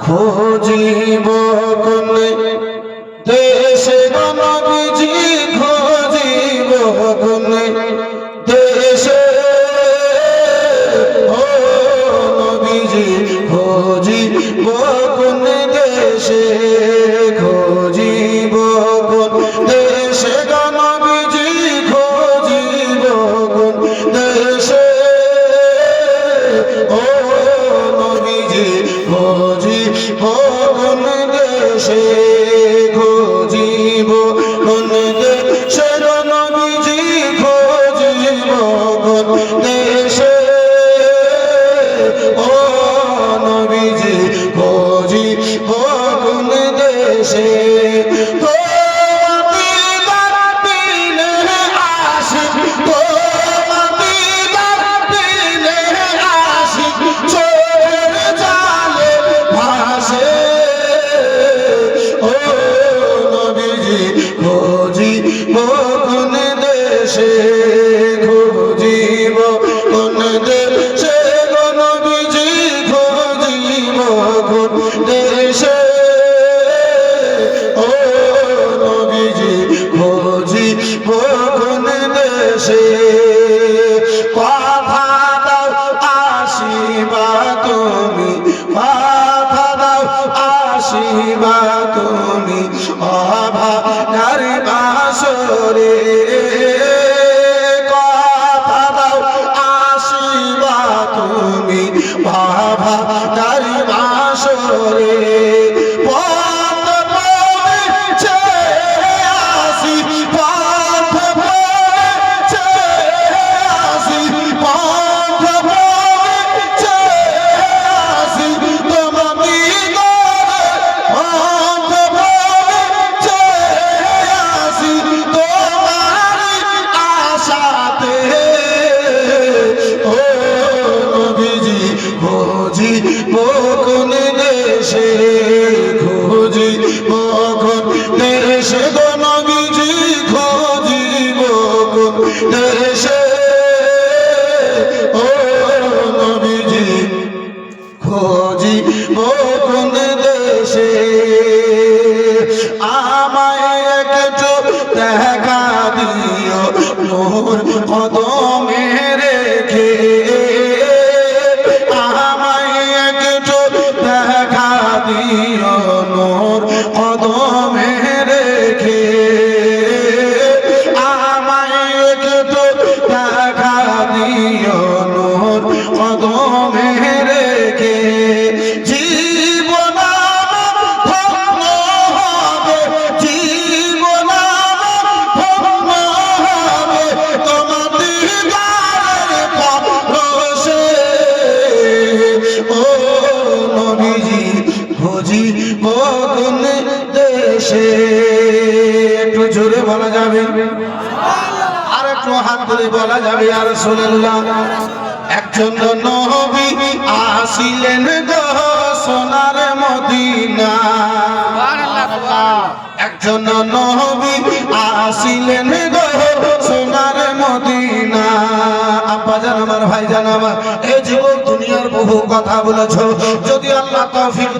খুঁজিব কোন দেশ নবীজি তুমি অভাগার বাসরে কোন দেশে খোঁজি কোন দেশে গো নবীজি খোঁজি কোন দেশে ও নবীজি খোঁজি কোন দেশে আমায় একটু দেখা দিও। নূর কদমে কদমে রেখে জীবন ধন্য হবে জীবন ধন্য হবে। তোমার দিদারের পরশে ও নবীজি খুঁজি কোন দেশে। একটু জোরে বলা যাবে। আর একটু হাত ধরে বলা যাবে, আর সোনাল্লাহ একজন নবী আসিলেন গো সোনার মদিনা। একজন নবী আসিলেন গো সোনার মদিনা। আব্বা জান আমার ভাই জান আমার এই জীবন দুনিয়ার বহু কথা বলেছ। যদি আল্লাহ তৌফিক